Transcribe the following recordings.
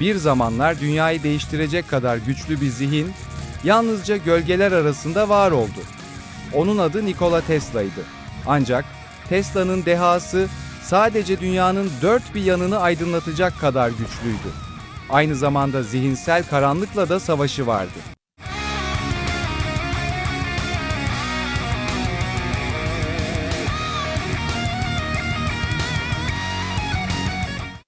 Bir zamanlar dünyayı değiştirecek kadar güçlü bir zihin yalnızca gölgeler arasında var oldu. Onun adı Nikola Tesla'ydı. Ancak Tesla'nın dehası sadece dünyanın dört bir yanını aydınlatacak kadar güçlüydü. Aynı zamanda zihinsel karanlıkla da savaşı vardı.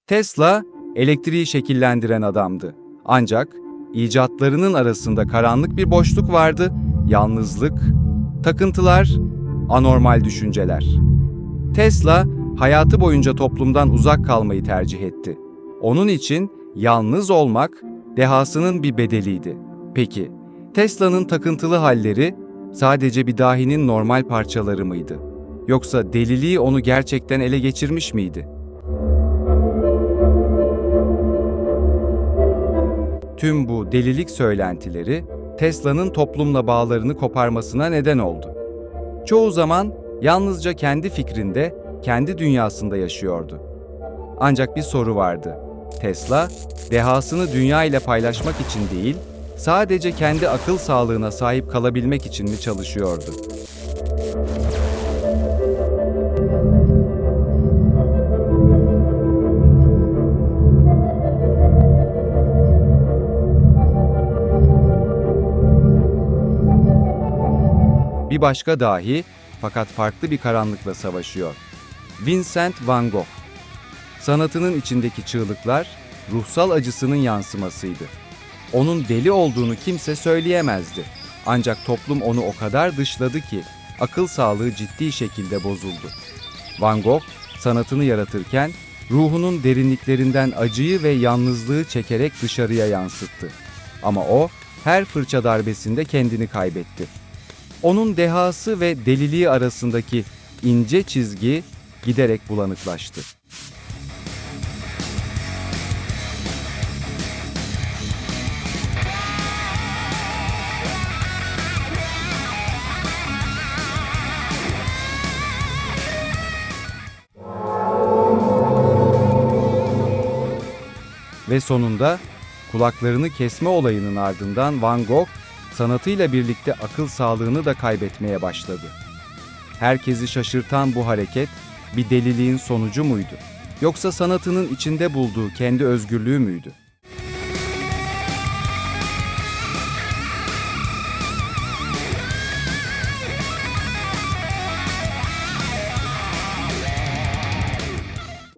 Tesla elektriği şekillendiren adamdı. Ancak icatlarının arasında karanlık bir boşluk vardı, yalnızlık, takıntılar, anormal düşünceler. Tesla hayatı boyunca toplumdan uzak kalmayı tercih etti. Onun için yalnız olmak dehasının bir bedeliydi. Peki, Tesla'nın takıntılı halleri sadece bir dahinin normal parçaları mıydı? Yoksa deliliği onu gerçekten ele geçirmiş miydi? Tüm bu delilik söylentileri Tesla'nın toplumla bağlarını koparmasına neden oldu. Çoğu zaman yalnızca kendi fikrinde, kendi dünyasında yaşıyordu. Ancak bir soru vardı. Tesla, dehasını dünya ile paylaşmak için değil, sadece kendi akıl sağlığına sahip kalabilmek için mi çalışıyordu? Bir başka dahi fakat farklı bir karanlıkla savaşıyor. Vincent van Gogh. Sanatının içindeki çığlıklar ruhsal acısının yansımasıydı. Onun deli olduğunu kimse söyleyemezdi. Ancak toplum onu o kadar dışladı ki akıl sağlığı ciddi şekilde bozuldu. Van Gogh sanatını yaratırken ruhunun derinliklerinden acıyı ve yalnızlığı çekerek dışarıya yansıttı. Ama o her fırça darbesinde kendini kaybetti. Onun dehası ve deliliği arasındaki ince çizgi giderek bulanıklaştı. Ve sonunda kulaklarını kesme olayının ardından Van Gogh sanatıyla birlikte akıl sağlığını da kaybetmeye başladı. Herkesi şaşırtan bu hareket bir deliliğin sonucu muydu? Yoksa sanatının içinde bulduğu kendi özgürlüğü müydü?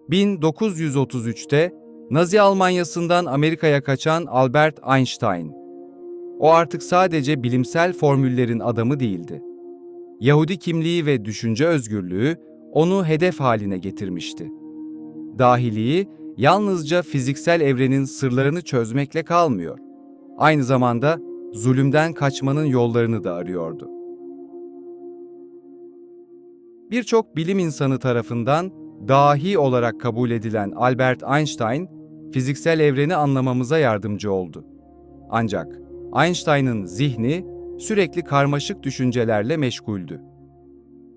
...1933'te Nazi Almanyası'ndan Amerika'ya kaçan Albert Einstein, o artık sadece bilimsel formüllerin adamı değildi. Yahudi kimliği ve düşünce özgürlüğü onu hedef haline getirmişti. Dahiliği yalnızca fiziksel evrenin sırlarını çözmekle kalmıyor. Aynı zamanda zulümden kaçmanın yollarını da arıyordu. Birçok bilim insanı tarafından dahi olarak kabul edilen Albert Einstein, fiziksel evreni anlamamıza yardımcı oldu. Ancak Einstein'ın zihni sürekli karmaşık düşüncelerle meşguldü.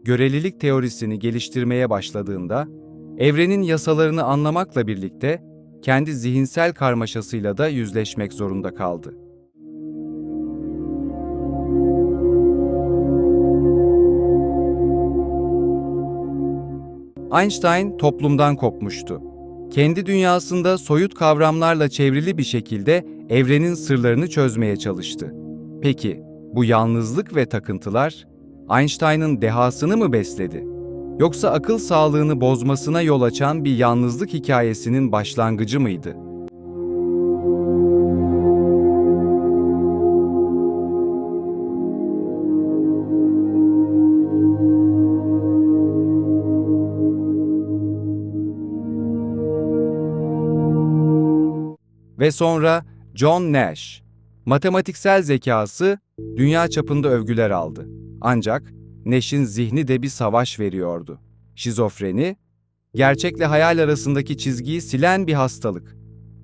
Görelilik teorisini geliştirmeye başladığında, evrenin yasalarını anlamakla birlikte kendi zihinsel karmaşasıyla da yüzleşmek zorunda kaldı. Einstein toplumdan kopmuştu. Kendi dünyasında soyut kavramlarla çevrili bir şekilde evrenin sırlarını çözmeye çalıştı. Peki bu yalnızlık ve takıntılar Einstein'ın dehasını mı besledi? Yoksa akıl sağlığını bozmasına yol açan bir yalnızlık hikayesinin başlangıcı mıydı? Ve sonra John Nash. Matematiksel zekası dünya çapında övgüler aldı. Ancak Nash'in zihni de bir savaş veriyordu. Şizofreni, gerçekle hayal arasındaki çizgiyi silen bir hastalık.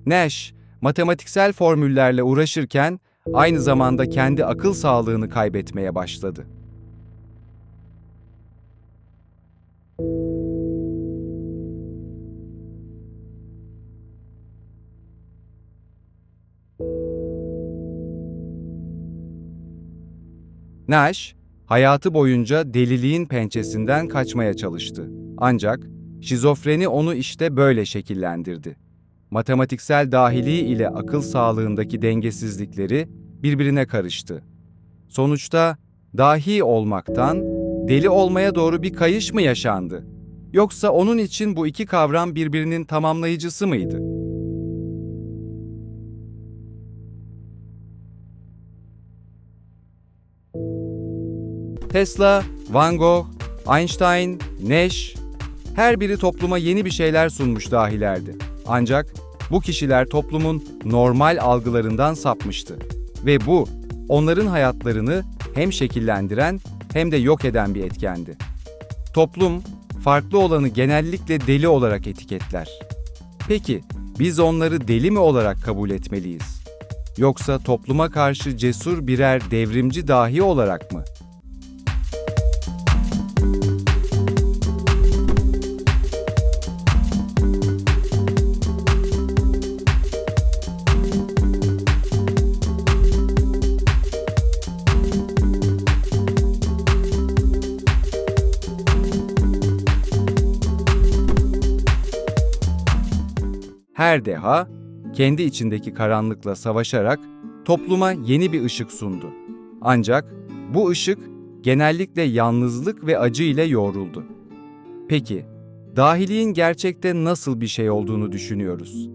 Nash, matematiksel formüllerle uğraşırken aynı zamanda kendi akıl sağlığını kaybetmeye başladı. Nash, hayatı boyunca deliliğin pençesinden kaçmaya çalıştı. Ancak şizofreni onu işte böyle şekillendirdi. Matematiksel dahiliği ile akıl sağlığındaki dengesizlikleri birbirine karıştı. Sonuçta dahi olmaktan deli olmaya doğru bir kayış mı yaşandı? Yoksa onun için bu iki kavram birbirinin tamamlayıcısı mıydı? Tesla, Van Gogh, Einstein, Nash, her biri topluma yeni bir şeyler sunmuş dahilerdi. Ancak bu kişiler toplumun normal algılarından sapmıştı. Ve bu, onların hayatlarını hem şekillendiren hem de yok eden bir etkendi. Toplum, farklı olanı genellikle deli olarak etiketler. Peki, biz onları deli mi olarak kabul etmeliyiz? Yoksa topluma karşı cesur birer devrimci dahi olarak mı? Her deha kendi içindeki karanlıkla savaşarak topluma yeni bir ışık sundu. Ancak bu ışık genellikle yalnızlık ve acı ile yoğruldu. Peki, dahiliğin gerçekte nasıl bir şey olduğunu düşünüyoruz?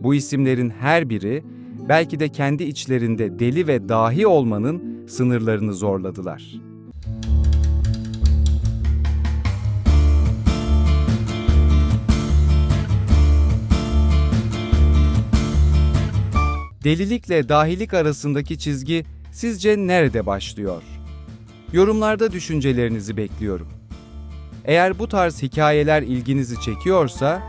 Bu isimlerin her biri belki de kendi içlerinde deli ve dahi olmanın sınırlarını zorladılar. Delilikle dahilik arasındaki çizgi sizce nerede başlıyor? Yorumlarda düşüncelerinizi bekliyorum. Eğer bu tarz hikayeler ilginizi çekiyorsa,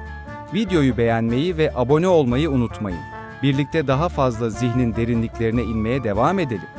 videoyu beğenmeyi ve abone olmayı unutmayın. Birlikte daha fazla zihnin derinliklerine inmeye devam edelim.